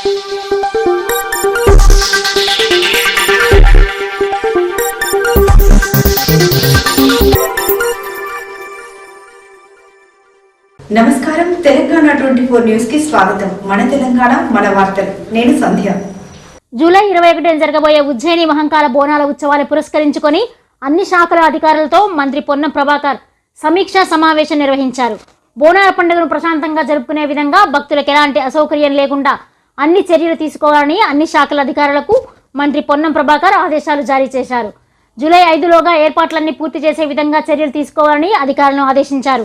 నమస్కారం. Telangana twenty four న్యూస్కి స్వాగతం. మన తెలంగాణ మన వార్తలు. నేను సంధ్య. జూలై ఇరవై ఒకటిన జరగబోయే ఉజ్జయిని మహంకాల బోనాల ఉత్సవాన్ని పురస్కరించుకొని అన్ని శాఖల అధికారులతో మంత్రి పొన్నం ప్రభాకర్ సమీక్షా సమావేశం నిర్వహించారు. బోనాల పండుగను ప్రశాంతంగా జరుపుకునే విధంగా భక్తులకు ఎలాంటి అసౌకర్యం లేకుండా అన్ని చర్యలు తీసుకోవాలని అన్ని శాఖల అధికారులకు మంత్రి పొన్నం ప్రభాకర్ ఆదేశాలు జారీ చేశారు. జూలై ఐదులోగా ఏర్పాట్లన్నీ పూర్తి చేసే విధంగా చర్యలు తీసుకోవాలని అధికారులను ఆదేశించారు.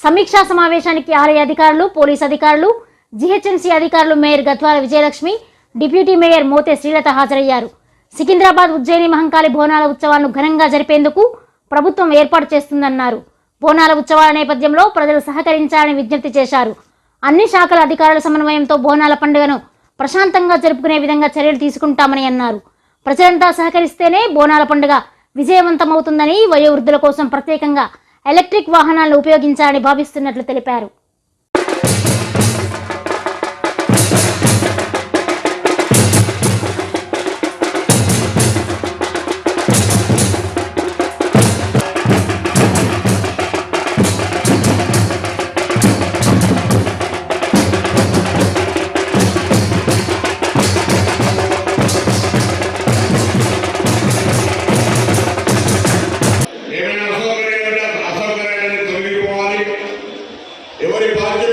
సమీక్షా సమావేశానికి ఆలయ అధికారులు పోలీస్ అధికారులు జిహెచ్ఎంసీ అధికారులు mayor Gadwal Vijayalakshmi deputy mayor Mothe Srilatha హాజరయ్యారు. సికింద్రాబాద్ ఉజ్జయిని మహంకాళి బోనాల ఉత్సవాలను ఘనంగా జరిపేందుకు ప్రభుత్వం ఏర్పాటు చేస్తుందన్నారు. బోనాల ఉత్సవాల నేపథ్యంలో ప్రజలు సహకరించాలని విజ్ఞప్తి చేశారు. అన్ని శాఖల అధికారుల సమన్వయంతో బోనాల పండుగను ప్రశాంతంగా జరుపుకునే విధంగా చర్యలు తీసుకుంటామని అన్నారు. ప్రజలంతా సహకరిస్తేనే బోనాల పండుగ విజయవంతమవుతుందని వయోవృద్ధుల కోసం ప్రత్యేకంగా ఎలక్ట్రిక్ వాహనాలను ఉపయోగించాలని భావిస్తున్నట్లు తెలిపారు.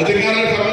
అధికారులకు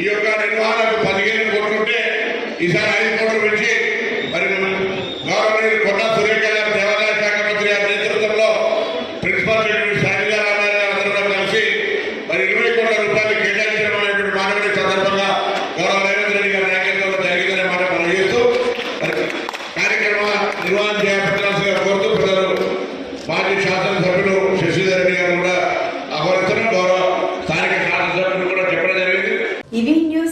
ఈ యొక్క నిర్వహణకు పదిహేను కోట్లు ఉంటే ఈసారి ఐదు కోట్లు పెంచి మరి గవర్నర్ కొండా సురేఖ గారు దేవాదాయ శాఖ మంత్రి గారి నేతృత్వంలో ప్రిన్సిపల్ సెక్రటరీ శైలజా రామారావు గారు అందరూ కలిసి మరి ఇరవై కోట్ల రూపాయలు కేటాయించడం అనేటువంటి మానవుడి సందర్భంగా గౌరవ రేవంత్ రెడ్డి గారి నాయకత్వంలో జరిగిందనే మాట మనం చేస్తూ కార్యక్రమ నిర్వహణ చేపట్టాల్సిన కోరుతూ ప్రజలు మాజీ శాసనసభ్యులు శశిధర్ రెడ్డి గారు కూడా ఆహ్వానించడం గౌరవ స్థానిక శాసనసభ్యులు కూడా చెప్పడం జరిగింది ఇవి న్యూస్